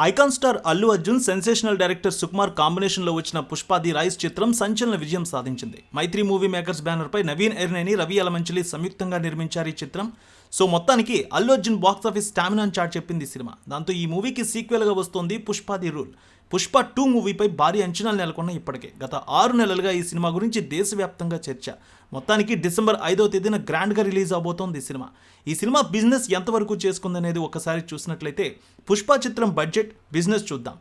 Icon star Allu Arjun sensational director Sukumar కాంబినేషన్లో వచ్చిన పుష్పాది rice చిత్రం సంచలన విజయం సాధించింది. మైత్రి మూవీ మేకర్స్ బ్యానర్పై నవీన్ ఎర్నేని రవి అలమంచిలి సంయుక్తంగా నిర్మించారు ఈ చిత్రం. సో మొత్తానికి Allu Arjun box office stamina chat చెప్పింది ఈ సినిమా. దాంతో ఈ మూవీకి సీక్వెల్గా వస్తోంది పుష్పాది రూల్. పుష్ప టూ మూవీపై భారీ అంచనాలు నెలకొన్నాయి ఇప్పటికే. గత ఆరు నెలలుగా ఈ సినిమా గురించి దేశవ్యాప్తంగా చర్చ. మొత్తానికి డిసెంబర్ ఐదో తేదీన గ్రాండ్గా రిలీజ్ అవబోతోంది ఈ సినిమా. ఈ సినిమా బిజినెస్ ఎంతవరకు చేసుకుందనేది ఒకసారి చూసినట్లయితే పుష్ప చిత్రం బడ్జెట్ బిజినెస్ చూద్దాం.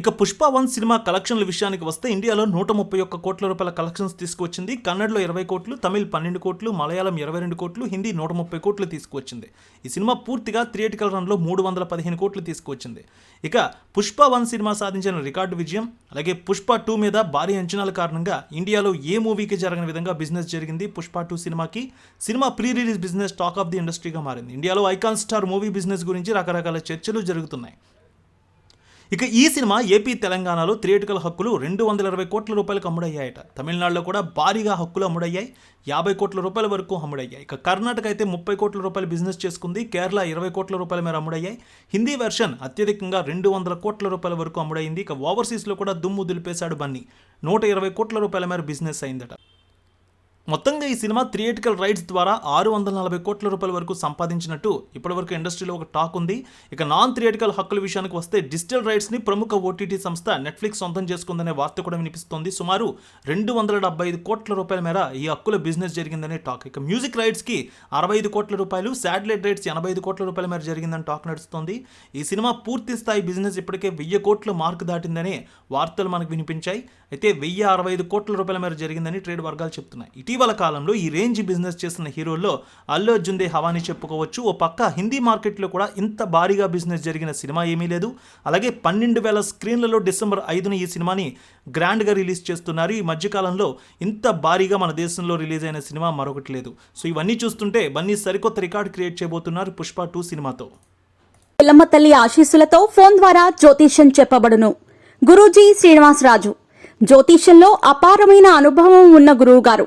ఇక పుష్ప వన్ సినిమా కలెక్షన్ల విషయానికి వస్తే ఇండియాలో నూట ముప్పై ఒక్క కోట్ల రూపాయల కలెక్షన్స్ తీసుకువచ్చింది. కన్నడలో ఇరవై కోట్లు తమిళ్ పన్నెండు కోట్లు మలయాళం ఇరవై రెండు కోట్లు హిందీ నూట ముప్పై కోట్లు తీసుకువచ్చింది. ఈ సినిమా పూర్తిగా థియేటికల్ రన్లో మూడు వందల పదిహేను కోట్లు తీసుకువచ్చింది. ఇక పుష్ప వన్ సినిమా సాధించిన రికార్డు విజయం అలాగే పుష్ప టూ మీద భారీ అంచనాల కారణంగా ఇండియాలో ఏ మూవీకి జరగని విధంగా బిజినెస్ జరిగింది పుష్ప టూ సినిమాకి. Cinema pre release business talk of the ఇండస్ట్రీగా మారింది. ఇండియాలో ఐకాన్ స్టార్ మూవీ బిజినెస్ గురించి రకరకాల చర్చలు జరుగుతున్నాయి. ఇక ఈ సినిమా ఏపీ తెలంగాణలో థియేటికల్ హక్కులు రెండు వందల ఇరవై కోట్ల రూపాయలకు అమ్ముడయ్యాయట. తమిళనాడులో కూడా భారీగా హక్కులు అమ్ముడయ్యాయి. యాభై కోట్ల రూపాయల వరకు అమ్ముడయ్యాయి. ఇక కర్ణాటక అయితే ముప్పై కోట్ల రూపాయలు బిజినెస్ చేసుకుంది. కేరళ ఇరవై కోట్ల రూపాయల మేర అమ్ముడయ్యాయి. హిందీ వెర్షన్ అత్యధికంగా రెండు వందల కోట్ల రూపాయల వరకు అమ్ముడైంది ఇక ఓవర్సీస్లో కూడా దుమ్ము దులిపేశాడు బన్నీ. నూట ఇరవై కోట్ల రూపాయల మేర బిజినెస్ అయిందట. మొత్తంగా ఈ సినిమా థియేటికల్ రైట్స్ ద్వారా ఆరు వందల నలభై కోట్ల రూపాయల వరకు సంపాదించినట్టు ఇప్పటివరకు ఇండస్ట్రీలో ఒక టాక్ ఉంది. ఇక నాన్ థియేటికల్ హక్కుల విషయానికి వస్తే డిజిటల్ రైట్స్ని ప్రముఖ ఓటీటీ సంస్థ నెట్ఫ్లిక్స్ సొంతం చేసుకుందనే వార్త కూడా వినిపిస్తోంది. సుమారు రెండు వందల డెబ్బై ఐదు కోట్ల రూపాయల మేర ఈ హక్కుల బిజినెస్ జరిగిందనే టాక్. ఇక మ్యూజిక్ రైట్స్కి అరవై ఐదు కోట్ల రూపాయలు శాటిలైట్ రైట్స్ ఎనభై ఐదు కోట్ల రూపాయల మేర జరిగిందని టాక్ నడుస్తోంది. ఈ సినిమా పూర్తి స్థాయి బిజినెస్ ఇప్పటికే వెయ్యి కోట్ల మార్క్ దాటిందనే వార్తలు మనకు వినిపించాయి. అయితే వెయ్యి అరవై ఐదు కోట్ల రూపాయల మేర జరిగిందని ట్రేడ్ వర్గాలు చెప్తున్నాయి. ఇటీవల కాలంలో ఈ రేంజ్ బిజినెస్ చేస్తున్న హీరోల్లో అల్లు అర్జున్ దే హవాని చెప్పుకోవచ్చు. ఓ పక్క హిందీ మార్కెట్లో కూడా ఇంత భారీగా బిజినెస్ జరిగిన సినిమా ఏమీ లేదు. అలాగే పన్నెండు వేల స్క్రీన్లలో డిసెంబర్ ఐదున ఈ సినిమాని గ్రాండ్గా రిలీజ్ చేస్తున్నారు. ఈ మధ్యకాలంలో ఇంత భారీగా మన దేశంలో రిలీజ్ అయిన సినిమా మరొకటి లేదు. సో ఇవన్నీ చూస్తుంటే బన్నీ సరికొత్త రికార్డ్ క్రియేట్ చేయబోతున్నారు పుష్ప టూ సినిమాతో. పిల్లమ్మ తల్లి ఆశీస్సులతో ఫోన్ ద్వారా జ్యోతిష్యం చెప్పబడును. గురూజీ శ్రీనివాసరాజు. జ్యోతిష్యంలో అపారమైన అనుభవం ఉన్న గురువు గారు